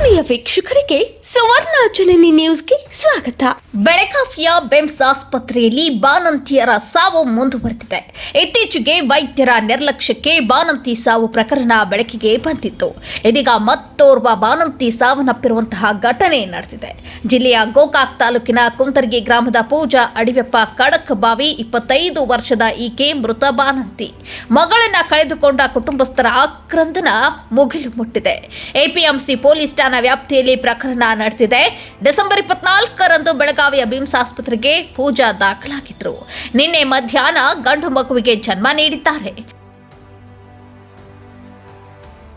ಪ್ರಿಯ ವೀಕ್ಷಕರಿಗೆ ಸುವರ್ಣ ಜನನಿ ನ್ಯೂಸ್ಗೆ ಸ್ವಾಗತ. ಬೆಳಗಾವಿಯ ಬೆಮ್ಸ್ ಆಸ್ಪತ್ರೆಯಲ್ಲಿ ಬಾನಂತಿಯರ ಸಾವು ಮುಂದುವರೆದಿದೆ. ಇತ್ತೀಚೆಗೆ ವೈದ್ಯರ ನಿರ್ಲಕ್ಷ್ಯಕ್ಕೆ ಬಾನಂತಿ ಸಾವು ಪ್ರಕರಣ ಬೆಳಕಿಗೆ ಬಂದಿತ್ತು. ಇದೀಗ ಮತ್ತೋರ್ವ ಬಾನಂತಿ ಸಾವನ್ನಪ್ಪಿರುವಂತಹ ಘಟನೆ ನಡೆದಿದೆ. ಜಿಲ್ಲೆಯ ಗೋಕಾಕ್ ತಾಲೂಕಿನ ಕುಂತರ್ಗಿ ಗ್ರಾಮದ ಪೂಜಾ ಅಡಿವೆಪ್ಪ ಕಡಕ್ ಬಾವಿ ಇಪ್ಪತ್ತೈದು ವರ್ಷದ ಈಕೆ ಮೃತ ಬಾನಂತಿ ಮಗಳನ್ನ ಕಳೆದುಕೊಂಡ ಕುಟುಂಬಸ್ಥರ ಆಕ್ರಂದನ ಮುಗಿಲು ಮುಟ್ಟಿದೆ. ಎಪಿಎಂಸಿ ಪೊಲೀಸ್ ಠಾಣಾ ವ್ಯಾಪ್ತಿಯಲ್ಲಿ ಪ್ರಕರಣ ನಡೆದಿದೆ. ಡಿಸೆಂಬರ್ ಇಪ್ಪತ್ನಾಲ್ಕರಂದು ಬೆಳಗಾವಿಯ ಬಿಮ್ಸ್ ಆಸ್ಪತ್ರೆಗೆ ಪೂಜಾ ದಾಖಲಾಗಿದ್ರು. ನಿನ್ನೆ ಮಧ್ಯಾಹ್ನ ಗಂಡು ಮಗುವಿಗೆ ಜನ್ಮ ನೀಡಿದ್ದಾರೆ.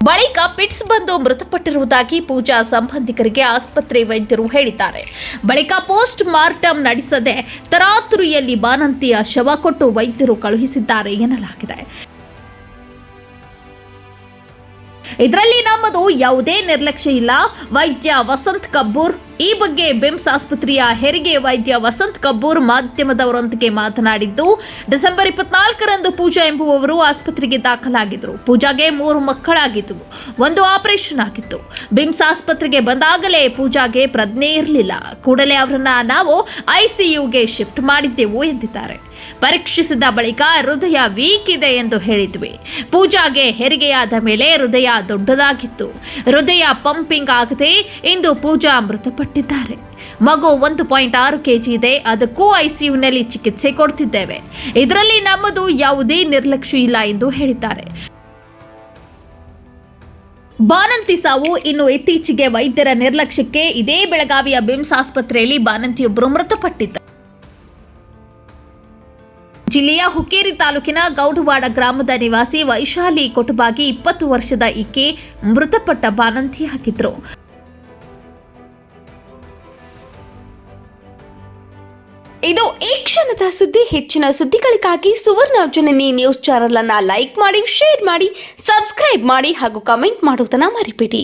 ಬಳಿಕ ಪಿಟ್ಸ್ ಬಂದು ಮೃತಪಟ್ಟಿರುವುದಾಗಿ ಪೂಜಾ ಸಂಬಂಧಿಕರಿಗೆ ಆಸ್ಪತ್ರೆ ವೈದ್ಯರು ಹೇಳಿದ್ದಾರೆ. ಬಳಿಕ ಪೋಸ್ಟ್ ಮಾರ್ಟಮ್ ನಡೆಸದೆ ತರಾತುರಿಯಲ್ಲಿ ಬಾನಂತಿಯ ಶವ ಕೊಟ್ಟು ವೈದ್ಯರು ಕಳುಹಿಸಿದ್ದಾರೆ ಎನ್ನಲಾಗಿದೆ. ಇದರಲ್ಲಿ ನಮ್ಮದು ಯಾವುದೇ ನಿರ್ಲಕ್ಷ್ಯ ಇಲ್ಲ. ವೈದ್ಯ ವಸಂತ್ ಕಬ್ಬೂರ್. ಈ ಬಗ್ಗೆ ಬಿಮ್ಸ್ ಆಸ್ಪತ್ರೆಯ ಹೆರಿಗೆ ವೈದ್ಯ ವಸಂತ್ ಕಬ್ಬೂರ್ ಮಾಧ್ಯಮದವರೊಂದಿಗೆ ಮಾತನಾಡಿದ್ದು, ಡಿಸೆಂಬರ್ ಇಪ್ಪತ್ನಾಲ್ಕರಂದು ಪೂಜಾ ಎಂಬುವವರು ಆಸ್ಪತ್ರೆಗೆ ದಾಖಲಾಗಿದ್ದರು. ಪೂಜಾಗೆ ಮೂರು ಮಕ್ಕಳಾಗಿದ್ದವು ಒಂದು ಆಪರೇಷನ್ ಆಗಿತ್ತು. ಬಿಮ್ಸ್ ಆಸ್ಪತ್ರೆಗೆ ಬಂದಾಗಲೇ ಪೂಜಾಗೆ ಪ್ರಜ್ಞೆ ಇರಲಿಲ್ಲ. ಕೂಡಲೇ ಅವರನ್ನ ನಾವು ಐಸಿಯುಗೆ ಶಿಫ್ಟ್ ಮಾಡಿದ್ದೆವು ಎಂದಿದ್ದಾರೆ. ಪರೀಕ್ಷಿಸಿದ ಬಳಿಕ ಹೃದಯ ವೀಕ್ ಇದೆ ಎಂದು ಹೇಳಿದ್ವಿ. ಪೂಜಾಗೆ ಹೆರಿಗೆಯಾದ ಮೇಲೆ ಹೃದಯ ದೊಡ್ಡದಾಗಿತ್ತು. ಹೃದಯ ಪಂಪಿಂಗ್ ಆಗದೆ ಇಂದು ಪೂಜಾ ಮೃತಪಟ್ಟಿದ್ದಾರೆ. ಮಗು ಒಂದು ಪಾಯಿಂಟ್ ಆರು ಕೆಜಿ ಇದೆ, ಅದಕ್ಕೂ ಐಸಿಯುನಲ್ಲಿ ಚಿಕಿತ್ಸೆ ಕೊಡ್ತಿದ್ದೇವೆ. ಇದರಲ್ಲಿ ನಮ್ಮದು ಯಾವುದೇ ನಿರ್ಲಕ್ಷ್ಯ ಇಲ್ಲ ಎಂದು ಹೇಳಿದ್ದಾರೆ. ಬಾನಂತಿ ಸಾವು ಇನ್ನು ಇತ್ತೀಚೆಗೆ ವೈದ್ಯರ ನಿರ್ಲಕ್ಷ್ಯಕ್ಕೆ ಇದೇ ಬೆಳಗಾವಿಯ ಬಿಮ್ಸ್ ಆಸ್ಪತ್ರೆಯಲ್ಲಿ ಬಾನಂತಿಯೊಬ್ಬರು ಮೃತಪಟ್ಟಿದ್ದ ಜಿಲ್ಲೆಯ ಹುಕ್ಕೇರಿ ತಾಲೂಕಿನ ಗೌಡವಾಡ ಗ್ರಾಮದ ನಿವಾಸಿ ವೈಶಾಲಿ ಕೊಟುಬಾಗಿ ಇಪ್ಪತ್ತು ವರ್ಷದ ಈಕೆ ಮೃತಪಟ್ಟ ಬಾನಂತಿ ಹಾಕಿದ್ರು. ಇದು ಈ ಕ್ಷಣದ ಸುದ್ದಿ. ಹೆಚ್ಚಿನ ಸುದ್ದಿಗಳಿಗಾಗಿ ಸುವರ್ಣ ಜನನಿ ನ್ಯೂಸ್ ಚಾನೆಲ್ ಅನ್ನ ಲೈಕ್ ಮಾಡಿ, ಶೇರ್ ಮಾಡಿ, ಸಬ್ಸ್ಕ್ರೈಬ್ ಮಾಡಿ ಹಾಗೂ ಕಮೆಂಟ್ ಮಾಡುವುದನ್ನ ಮರಿಬೇಡಿ.